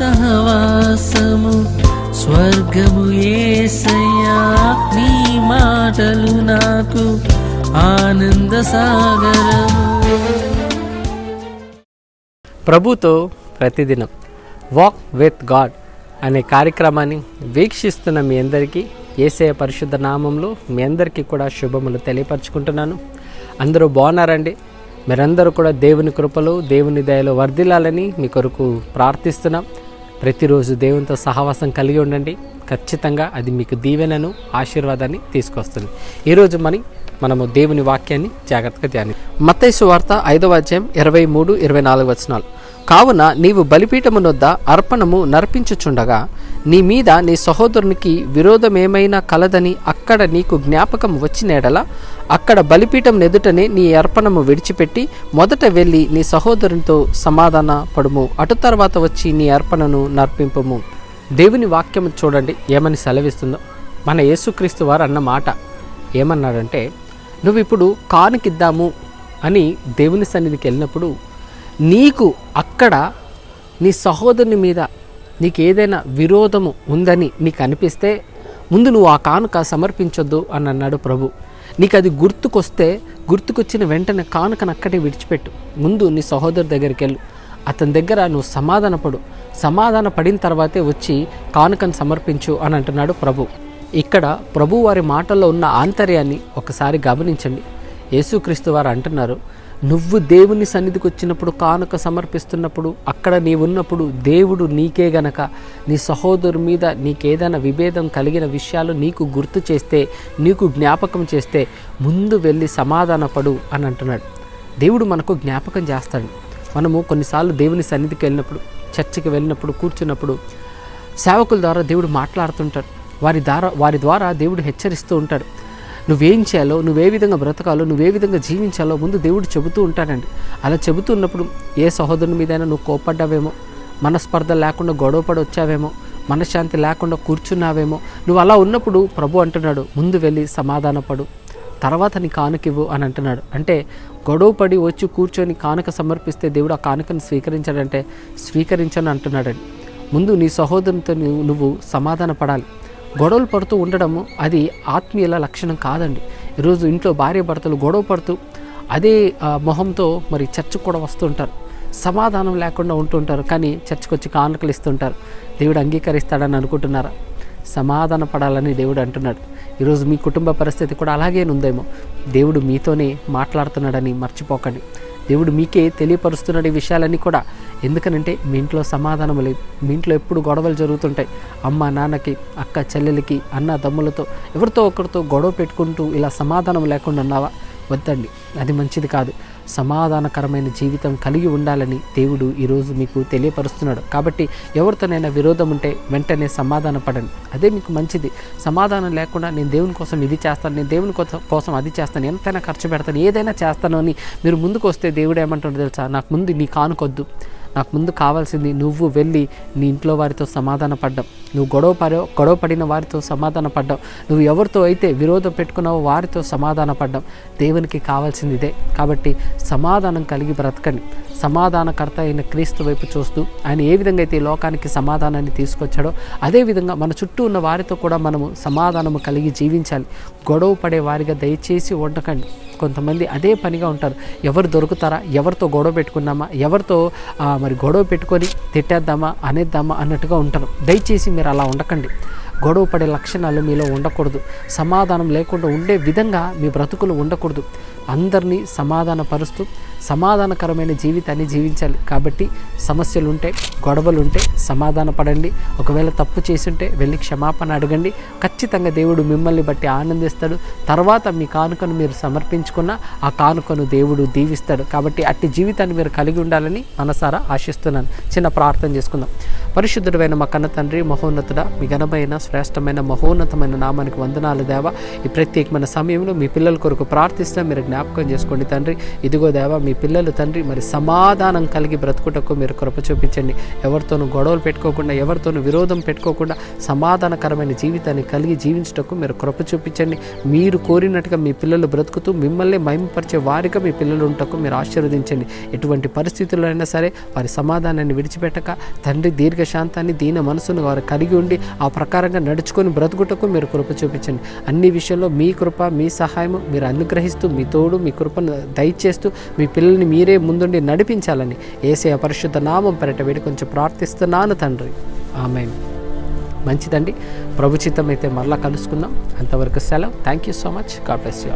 సహవాసము స్వర్గము ఏసయ్యా నీ మాటలు నాకు ఆనంద సాగరము. ప్రభుతో ప్రతిదినం వాక్ విత్ గాడ్ అనే కార్యక్రమాన్ని వీక్షిస్తున్న మీ అందరికీ ఏసయ పరిశుద్ధ నామంలో మీ అందరికీ కూడా శుభములు తెలియపరచుకుంటున్నాను. అందరూ బాగున్నారండి? మీరందరూ కూడా దేవుని కృపలో దేవుని దయలో వర్ధిల్లాలని మీ కొరకు ప్రార్థిస్తున్నాం. ప్రతిరోజు దేవునితో సహవాసం కలిగి ఉండండి. ఖచ్చితంగా అది మీకు దీవెనను ఆశీర్వాదాన్ని తీసుకొస్తుంది. ఈరోజు మనం మనము దేవుని వాక్యాన్ని జాగ్రత్తగా ధ్యాని మత్తైసు వార్త ఐదవ అధ్యాయం ఇరవై మూడు ఇరవై నాలుగు వచనాలు. కావున నీవు బలిపీఠమునొద్ద అర్పణము నర్పించుచుండగా నీ మీద నీ సహోదరునికి విరోధమేమైనా కలదని అక్కడ నీకు జ్ఞాపకం వచ్చినేడల అక్కడ బలిపీఠం ఎదుటనే నీ అర్పణము విడిచిపెట్టి మొదట వెళ్ళి నీ సహోదరునితో సమాధాన పడుము. అటు తర్వాత వచ్చి నీ అర్పణను నర్పింపము. దేవుని వాక్యం చూడండి ఏమని సెలవిస్తుందో. మన యేసుక్రీస్తు వారు అన్న మాట ఏమన్నాడంటే నువ్వు ఇప్పుడు కానుకిద్దాము అని దేవుని సన్నిధికి వెళ్ళినప్పుడు నీకు అక్కడ నీ సహోదరుని మీద నీకు ఏదైనా విరోధము ఉందని నీకు అనిపిస్తే ముందు నువ్వు ఆ కానుక సమర్పించొద్దు అని అన్నాడు ప్రభు. నీకు అది గుర్తుకొస్తే గుర్తుకొచ్చిన వెంటనే కానుకను అక్కడే విడిచిపెట్టు. ముందు నీ సహోదరు దగ్గరికి వెళ్ళు. అతని దగ్గర నువ్వు సమాధానపడు సమాధాన పడిన తర్వాతే వచ్చి కానుకను సమర్పించు అని అంటున్నాడు ప్రభు. ఇక్కడ ప్రభు వారి మాటల్లో ఉన్న ఆంతర్యాన్ని ఒకసారి గమనించండి. యేసుక్రీస్తు వారు అంటున్నారు నువ్వు దేవుని సన్నిధికి వచ్చినప్పుడు కానుక సమర్పిస్తున్నప్పుడు అక్కడ నీవున్నప్పుడు దేవుడు నీకే గనక నీ సహోదరు మీద నీకేదైనా విభేదం కలిగిన విషయాలు నీకు గుర్తు చేస్తే నీకు జ్ఞాపకం చేస్తే ముందు వెళ్ళి సమాధానపడు అని అంటున్నాడు. దేవుడు మనకు జ్ఞాపకం చేస్తాడు. మనము కొన్నిసార్లు దేవుని సన్నిధికి వెళ్ళినప్పుడు చర్చికి వెళ్ళినప్పుడు కూర్చున్నప్పుడు సేవకుల ద్వారా దేవుడు మాట్లాడుతుంటాడు. వారి ద్వారా వారి ద్వారా దేవుడు హెచ్చరిస్తూ ఉంటాడు. నువ్వేం చేయాలో నువ్వే విధంగా బ్రతకాలో నువ్వే విధంగా జీవించాలో ముందు దేవుడు చెబుతూ ఉంటాడండి. అలా చెబుతూ ఉన్నప్పుడు ఏ సహోదరుని మీదైనా నువ్వు కోపడ్డావేమో మనస్పర్ధ లేకుండా గొడవపడి వచ్చావేమో మనశ్శాంతి లేకుండా కూర్చున్నావేమో నువ్వు అలా ఉన్నప్పుడు ప్రభు అంటున్నాడు ముందు వెళ్ళి సమాధానపడు తర్వాత నీ కానుకివ్వు అని అంటున్నాడు. అంటే గొడవ పడి వచ్చి కూర్చొని కానుక సమర్పిస్తే దేవుడు ఆ కానుకను స్వీకరించాడంటే స్వీకరించను అంటున్నాడండి. ముందు నీ సహోదరునితో నువ్వు నువ్వు సమాధాన పడాలి. గొడవలు పడుతూ ఉండడము అది ఆత్మీయుల లక్షణం కాదండి. ఈరోజు ఇంట్లో భార్య భర్తలు గొడవ పడుతూ అదే మొహంతో మరి చర్చకు కూడా వస్తుంటారు. సమాధానం లేకుండా ఉంటుంటారు. కానీ చర్చకు వచ్చి కానుకలు ఇస్తుంటారు. దేవుడు అంగీకరిస్తాడని అనుకుంటున్నారా? సమాధాన పడాలని దేవుడు అంటున్నాడు. ఈరోజు మీ కుటుంబ పరిస్థితి కూడా అలాగే ఉందేమో దేవుడు మీతోనే మాట్లాడుతున్నాడని మర్చిపోకండి. దేవుడు మీకే తెలియపరుస్తున్నాడు ఈ విషయాలన్నీ కూడా. ఎందుకనంటే మీ ఇంట్లో సమాధానం లేదు. మీ ఇంట్లో ఎప్పుడు గొడవలు జరుగుతుంటాయి. అమ్మ నాన్నకి అక్క చెల్లెలకి అన్న తమ్ములతో ఎవరితో ఒకరితో గొడవ పెట్టుకుంటూ ఇలా సమాధానం లేకుండా ఉన్నావా? వద్దండి. అది మంచిది కాదు. సమాధానకరమైన జీవితం కలిగి ఉండాలని దేవుడు ఈరోజు మీకు తెలియపరుస్తున్నాడు. కాబట్టి ఎవరితోనైనా విరోధం ఉంటే వెంటనే సమాధాన పడండి అదే మీకు మంచిది. సమాధానం లేకుండా నేను దేవుని కోసం ఇది చేస్తాను నేను దేవుని కోసం కోసం అది చేస్తాను ఎంతైనా ఖర్చు పెడతాను ఏదైనా చేస్తాను అని మీరు ముందుకు వస్తే దేవుడు ఏమంటుండో తెలుసా? నాకు ముందు నీ కానుకొద్దు. నాకు ముందు కావాల్సింది నువ్వు వెళ్ళి నీ ఇంట్లో వారితో సమాధాన పడ్డావు నువ్వు గొడవ పడో గొడవ పడిన వారితో సమాధాన పడ్డావు నువ్వు ఎవరితో అయితే విరోధం పెట్టుకున్నావో వారితో సమాధాన పడ్డావు దేవునికి కావాల్సింది ఇదే. కాబట్టి సమాధానం కలిగి బ్రతకండి. సమాధానకర్త అయిన క్రీస్తు వైపు చూస్తూ ఆయన ఏ విధంగా అయితే ఈ లోకానికి సమాధానాన్ని తీసుకొచ్చాడో అదేవిధంగా మన చుట్టూ ఉన్న వారితో కూడా మనము సమాధానము కలిగి జీవించాలి. గొడవ పడే వారిగా దయచేసి ఉండకండి కొంతమంది అదే పనిగా ఉంటారు. ఎవరు దొరుకుతారా? ఎవరితో గొడవ పెట్టుకున్నామా ఎవరితో మరి గొడవ పెట్టుకొని తిట్టేద్దామా? అనేద్దామా? అన్నట్టుగా ఉంటారు. దయచేసి మీరు అలా ఉండకండి. గొడవ పడే లక్షణాలు మీలో ఉండకూడదు. సమాధానం లేకుండా ఉండే విధంగా మీ బ్రతుకులు ఉండకూడదు. అందరినీ సమాధానపరుస్తూ సమాధానకరమైన జీవితాన్ని జీవించాలి. కాబట్టి సమస్యలు ఉంటే గొడవలు ఉంటే సమాధాన పడండి ఒకవేళ తప్పు చేసుంటే వెళ్ళి క్షమాపణ అడగండి. ఖచ్చితంగా దేవుడు మిమ్మల్ని బట్టి ఆనందిస్తాడు. తర్వాత మీ కానుకను మీరు సమర్పించుకున్న ఆ కానుకను దేవుడు దీవిస్తాడు. కాబట్టి అట్టి జీవితాన్ని మీరు కలిగి ఉండాలని మనసారా ఆశిస్తున్నాను. చిన్న ప్రార్థన చేసుకుందాం. పరిశుద్ధుడైన మా కన్న తండ్రి మహోన్నతుడ మీ ఘనమైన శ్రేష్టమైన మహోన్నతమైన నామానికి వందనాలు దేవ. ఈ ప్రత్యేకమైన సమయంలో మీ పిల్లల కొరకు ప్రార్థిస్తే మీరు జ్ఞాపకం చేసుకోండి తండ్రి. ఇదిగో దేవ మీ మీ పిల్లలు తండ్రి మరి సమాధానం కలిగి బ్రతుకుటకు మీరు కృప చూపించండి. ఎవరితోనూ గొడవలు పెట్టుకోకుండా ఎవరితోనూ విరోధం పెట్టుకోకుండా సమాధానకరమైన జీవితాన్ని కలిగి జీవించటకు మీరు కృప చూపించండి. మీరు కోరినట్టుగా మీ పిల్లలు బ్రతుకుతూ మిమ్మల్ని మహిమపరిచే వారిగా మీ పిల్లలు ఉంటకు మీరు ఆశీర్వదించండి. ఎటువంటి పరిస్థితుల్లో అయినా సరే వారి సమాధానాన్ని విడిచిపెట్టక తండ్రి దీర్ఘశాంతాన్ని దీన మనసును వారు కలిగి ఉండి ఆ ప్రకారంగా నడుచుకొని బ్రతుకుటకు మీరు కృప చూపించండి. అన్ని విషయంలో మీ కృప మీ సహాయం మీరు అనుగ్రహిస్తూ మీ తోడు మీ కృపను దయచేస్తూ మీ పిల్లల్ని మీరే ముందుండి నడిపించాలని ఏసే పరిశుద్ధ నామం పెరట వేడి కొంచెం ప్రార్థిస్తున్నాను తండ్రి. ఆమె మంచిదండి. ప్రభుచితం అయితే మరలా కలుసుకుందాం. అంతవరకు సెలవు. Thank you so much God bless you